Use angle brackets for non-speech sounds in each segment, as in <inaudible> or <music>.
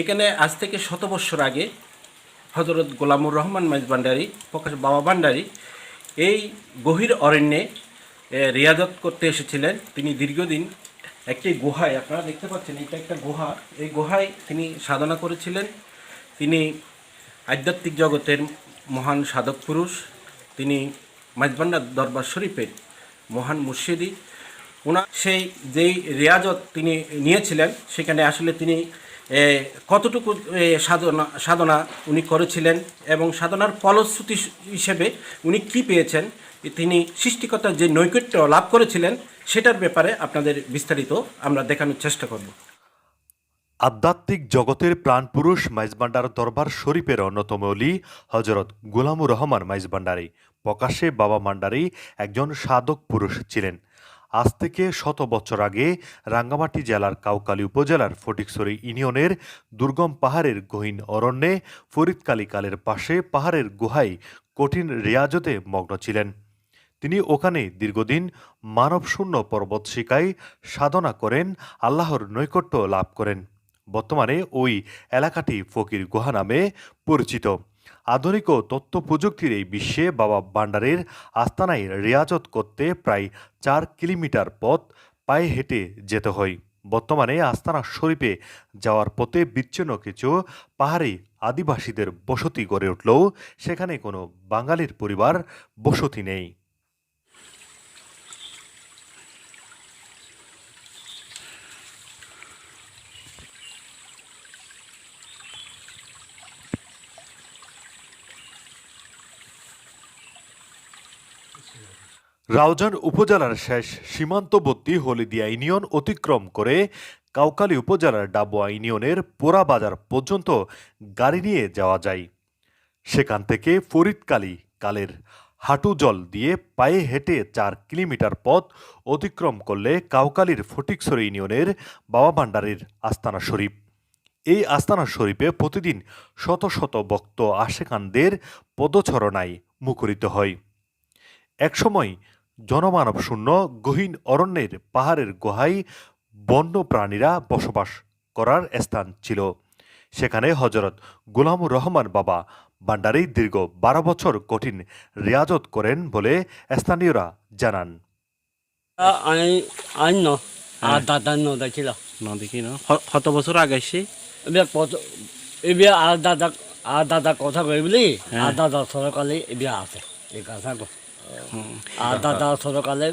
এখানে আজ থেকে শত বৎসর আগে হজরত গোলামুর রহমান মাইজ ভান্ডারি, প্রকাশ বাবা ভান্ডারি এই গভীর অরণ্যে রিয়াজত করতে এসেছিলেন। তিনি দীর্ঘদিন একটি গুহায়, আপনারা দেখতে পাচ্ছেন এটা একটা গুহা। এই গুহায় তিনি সাধনা করেছিলেন। তিনি আধ্যাত্মিক জগতের মহান সাধক পুরুষ। তিনি মাইজবান্ডার দরবার শরীফের মহান মুর্শিদি। ওনার সেই যেই রেয়াজত তিনি নিয়েছিলেন, সেখানে আসলে তিনি কতটুকু সাধনা সাধনা উনি করেছিলেন এবং সাধনার ফলশ্রুতি হিসেবে উনি কি পেয়েছেন? তিনি সৃষ্টিকর্তার যে নৈকট্য লাভ করেছিলেন, সেটার ব্যাপারে আপনাদের বিস্তারিত আমরা দেখানোর চেষ্টা করব। আধ্যাত্মিক জগতের প্রাণপুরুষ মাইজবান্ডার দরবার শরীফের অন্যতম অলি হজরত গুলামুর রহমান মাইজবান্ডারি প্রকাশ্যে বাবা মান্ডারি একজন সাধক পুরুষ ছিলেন। আজ থেকে শত বছর আগে রাঙ্গামাটি জেলার কাউকালী উপজেলার ফটিকছড়ি ইউনিয়নের দুর্গম পাহাড়ের গহীন অরণ্যে ফরিদকালী কালের পাশে পাহাড়ের গুহায় কঠিন রেয়াজতে মগ্ন ছিলেন। তিনি ওখানে দীর্ঘদিন মানবশূন্য পর্বত শিকায় সাধনা করেন, আল্লাহর নৈকট্য লাভ করেন। বর্তমানে ওই এলাকাটি ফকির গুহা নামে পরিচিত। আধুনিক ও তথ্য প্রযুক্তির এই বিশ্বে বাবা ভান্ডারের আস্তানায় রেয়াজত করতে প্রায় চার কিলোমিটার পথ পায়ে হেঁটে যেতে হয়। বর্তমানে আস্তানা শরীফে যাওয়ার পথে বিচ্ছিন্ন কিছু পাহাড়ি আদিবাসীদের বসতি গড়ে উঠলেও সেখানে কোনো বাঙালির পরিবার বসতি নেই। রাউজান উপজেলার শেষ সীমান্তবর্তী হলিদিয়া ইউনিয়ন অতিক্রম করে কাউকালী উপজেলার ডাবুয়া ইউনিয়নের পোড়া বাজার পর্যন্ত গাড়ি নিয়ে যাওয়া যায়। সেখান থেকে ফরিদকালী কালের হাঁটু জল দিয়ে পায়ে হেঁটে চার কিলোমিটার পথ অতিক্রম করলে কাউকালীর ফটিকছড়ি ইউনিয়নের বাবা ভান্ডারের আস্তানা শরীফ। এই আস্তানা শরীফে প্রতিদিন শত শত ভক্ত আশেকানদের পদছরণায় মুখরিত হয়। একসময় জনমানব শূন্য গহীন অরণ্যের পাহাড়ের গুহায় বন্য প্রাণীরা বসবাস করার স্থান ছিল। সেখানে হজরত গুলাম রহমান বাবা ভান্ডারি দীর্ঘ বারো বছর কঠিন রিয়াজত করেন বলে স্থানীয়রা জানান। ন আর ছিল না দেখি না। কত বছর আগে এসে এবার কত এবার আর দাদা আর দাদা কথা কই বলি? আর দাদা সরকালে এবার আছে। এই কথা আর দাদা সরকালে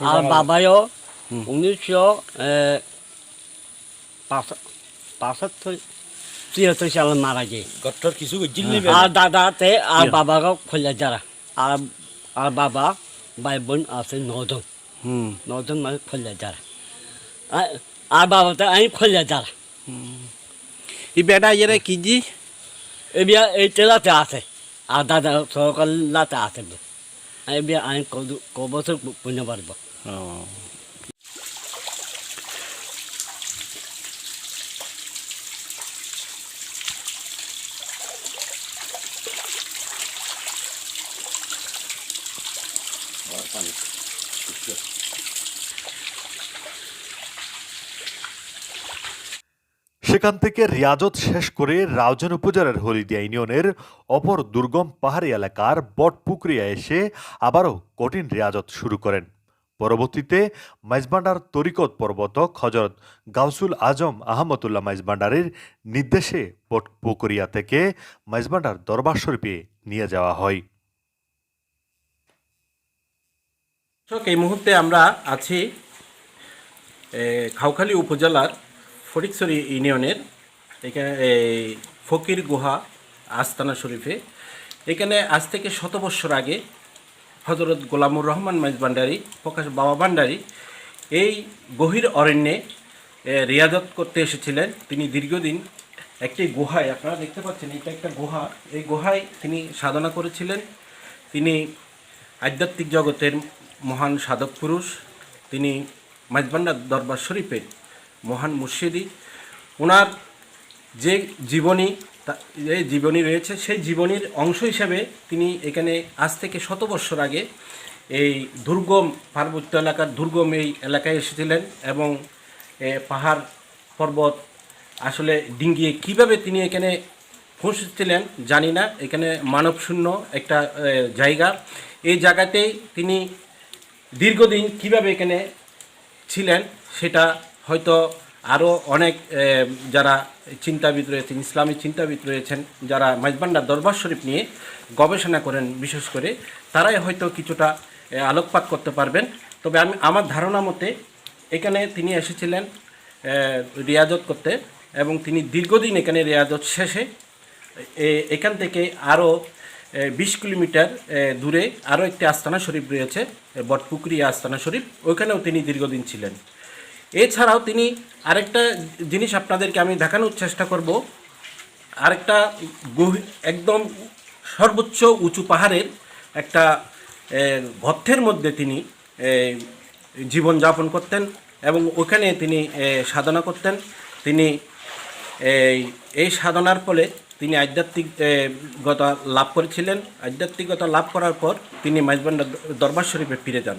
আর বাবাও উনিশশো পাঁচাত্তর তিয়াত্তর সালে মারা যায়। গট্টর কিছু আর দাদাতে আর বাবাকে খোলা যারা। আর আর বাবা ভাই বোন আছে নজন। হুম। নজন মানে খোলা যারা। আর- বাবাতে আমি খোলা যারা। এই বেটা ইয়ে কি জি? এবার এই তেলাতে আছে। আর দাদা সরকার লাতে আসেন আমি কবছর পুণ্য পারব সেখান থেকে রিয়াজত শেষ করে রাউজান উপজেলার হলিদিয়া ইউনিয়নের অপর দুর্গম পাহাড়ি এলাকার বটপুকুরিয়া এসে আবারও কঠিন রিয়াজত শুরু করেন। পরবর্তীতে মাইজবান্ডার তরিকত পর্বতক হজরত গাউসুল আজম আহমদুল্লাহ মাইজবান্ডারের নির্দেশে বটপুকুরিয়া থেকে মাইজবান্ডার দরবার শরীফে নিয়ে যাওয়া হয়। এই মুহূর্তে আমরা আছি খাউখালী উপজেলার ফটিকছড়ি ইউনিয়নের এখানে এই ফকির গুহা আস্তানা শরীফে। এখানে আজ থেকে শত বৎসর আগে হজরত গোলামুর রহমান মাইজ ভান্ডারি, প্রকাশ বাবা ভান্ডারি এই গভীর অরণ্যে রিয়াজত করতে এসেছিলেন। তিনি দীর্ঘদিন একটি গুহায়, আপনারা দেখতে পাচ্ছেন এটা একটা গুহা। এই গুহায় তিনি সাধনা করেছিলেন। তিনি আধ্যাত্মিক জগতের মহান সাধক পুরুষ। তিনি মাইজবান্ডার দরবার শরীফের মহান মুর্শিদি। ওনার যে জীবনী যে জীবনী রয়েছে, সেই জীবনীর অংশ হিসেবে তিনি এখানে আজ থেকে শত বৎসর আগে এই দুর্গম পার্বত্য এলাকার দুর্গম এই এলাকায় এসেছিলেন এবং পাহাড় পর্বত আসলে ডিঙ্গিয়ে কীভাবে তিনি এখানে পৌঁছেছিলেন জানি না। এখানে মানবশূন্য একটা জায়গা। এই জায়গাতেই তিনি দীর্ঘদিন কীভাবে এখানে ছিলেন সেটা হয়তো আরও অনেক যারা চিন্তাবিদ রয়েছেন ইসলামী চিন্তাবিদ রয়েছেন যারা মাইজবান্ডার দরবার শরীফ নিয়ে গবেষণা করেন বিশেষ করে তারাই হয়তো কিছুটা আলোকপাত করতে পারবেন। তবে আমি আমার ধারণা মতে এখানে তিনি এসেছিলেন রিয়াজত করতে এবং তিনি দীর্ঘদিন এখানে রিয়াজত শেষে এখান থেকে আরও বিশ কিলোমিটার দূরে আরও একটি আস্তানা শরীফ রয়েছে এ, বটপুকুরি আস্তানা শরীফ ওইখানেও তিনি দীর্ঘদিন ছিলেন। এছাড়াও তিনি আরেকটা জিনিস আপনাদেরকে আমি দেখানোর চেষ্টা করব। আরেকটা গভীর, একদম সর্বোচ্চ উঁচু পাহাড়ের একটা গর্থের মধ্যে তিনি জীবনযাপন করতেন এবং ওখানে তিনি সাধনা করতেন। তিনি এই সাধনার ফলে তিনি আধ্যাত্মিকতা লাভ করেছিলেন। আধ্যাত্মিকতা লাভ করার পর তিনি মাইজবান্ডার দরবার শরীফে ফিরে যান।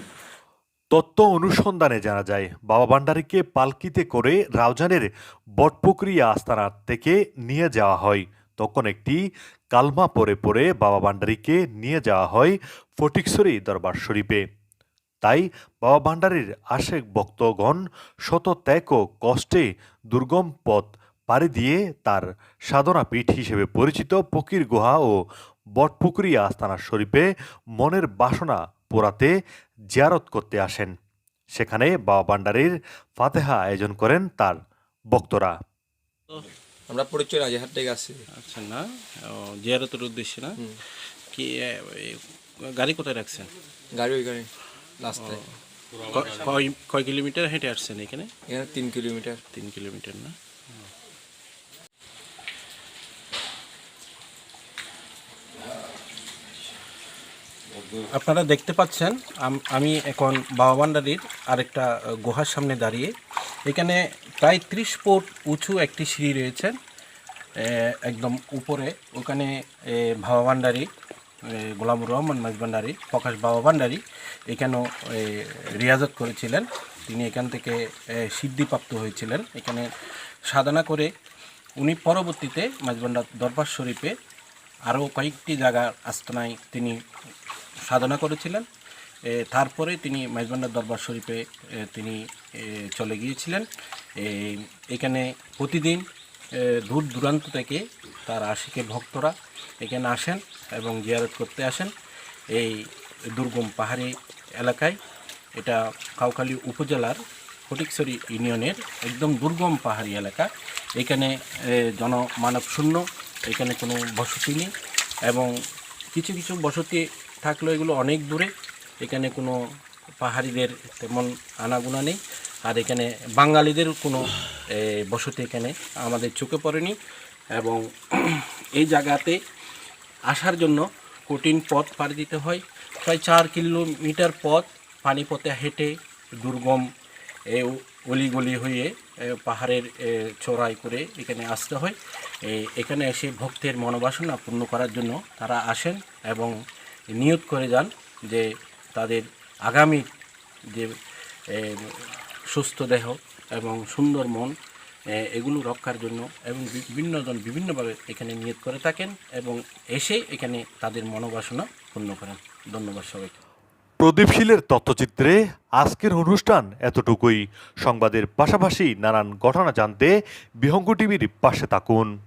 তথ্য অনুসন্ধানে জানা যায়, বাবা ভান্ডারীকে পালকিতে করে রাউজানের বটপুকুরিয়া আস্তানার থেকে নিয়ে যাওয়া হয়। তখন একটি কালমা পরে পরে বাবা ভান্ডারীকে নিয়ে যাওয়া হয় ফটিকছড়ি দরবার শরীফে। তাই বাবা ভান্ডারীর আশেক ভক্তগণ শত ত্যাগ ও কষ্টে দুর্গম পথ পাড়ি দিয়ে তার সাধনা পীঠ হিসেবে পরিচিত ফকির গুহা ও বটপুকুরিয়া আস্তানা শরীফে মনের বাসনা পোড়াতে জিয়ারত করতে আসেন। সেখানে বাবা ভান্ডারীর ফাতেহা আয়োজন করেন তার ভক্তরা। আমরা পরিচয় রাজাহাট থেকে আসছি। আচ্ছা না? জিয়ারতের উদ্দেশ্যে না? কি গাড়ি কোথায় রাখছেন? গাড়ি ওই গাড়ি কয় কয় কিলোমিটার হেঁটে আসছেন এখানে? এখানে তিন কিলোমিটার। তিন কিলোমিটার না? আপনারা দেখতে পাচ্ছেন আমি এখন বাবা ভান্ডারির আরেকটা গুহার সামনে দাঁড়িয়ে। এখানে প্রায় ত্রিশ ফুট উঁচু একটি সিঁড়ি রয়েছে একদম উপরে। ওখানে এ, বাবা ভান্ডারি এ, গোলামুর রহমান মাঝ ভান্ডারি প্রকাশ বাবা ভান্ডারি এখানেও রিয়াজত করেছিলেন। তিনি এখান থেকে সিদ্ধিপ্রাপ্ত হয়েছিলেন। এখানে সাধনা করে উনি পরবর্তীতে মাঝবান্ডার দরবার শরীফে আরও কয়েকটি জায়গার আস্তানায় তিনি সাধনা করেছিলেন। তারপরে তিনি মাইজবান্ডার দরবার শরীফে তিনি চলে গিয়েছিলেন। এখানে প্রতিদিন দূর দূরান্ত থেকে তার আশিকে ভক্তরা এখানে আসেন এবং জিয়ারত করতে আসেন। এই দুর্গম পাহাড়ি এলাকায়, এটা কাউখালী উপজেলার ফটিকছড়ি ইউনিয়নের একদম দুর্গম পাহাড়ি এলাকা। এখানে জনমানব শূন্য এখানে কোনো বসতি নেই এবং কিছু কিছু বসতি থাকলেও এগুলো অনেক দূরে। এখানে কোনো পাহাড়িদের তেমন আনাগোনা নেই। আর এখানে বাঙালিদের কোনো বসতি এখানে আমাদের চোখে পড়েনি। এবং <clears throat> এই জায়গাতে আসার জন্য কঠিন পথ পাড়ি দিতে হয়। প্রায় চার কিলোমিটার পথ পানিপথে হেঁটে দুর্গম অলিগলি হয়ে পাহাড়ের চড়াই করে এখানে আসতে হয়। এখানে এসে ভক্তের মনোবাসনা পূর্ণ করার জন্য তারা আসেন এবং নিয়ত করে যান যে তাদের আগামী যে সুস্থ দেহ এবং সুন্দর মন এগুলো রক্ষার জন্য এবং বিভিন্নজন বিভিন্নভাবে এখানে নিয়োগ করে থাকেন এবং এসে এখানে তাদের মনোবাসনা পূর্ণ করেন। ধন্যবাদ সবাইকে। প্রদীপশীলের তথ্যচিত্রে আজকের অনুষ্ঠান এতটুকুই। সংবাদের পাশাপাশি নানান ঘটনা জানতে বিহঙ্গ টিভির পাশে থাকুন।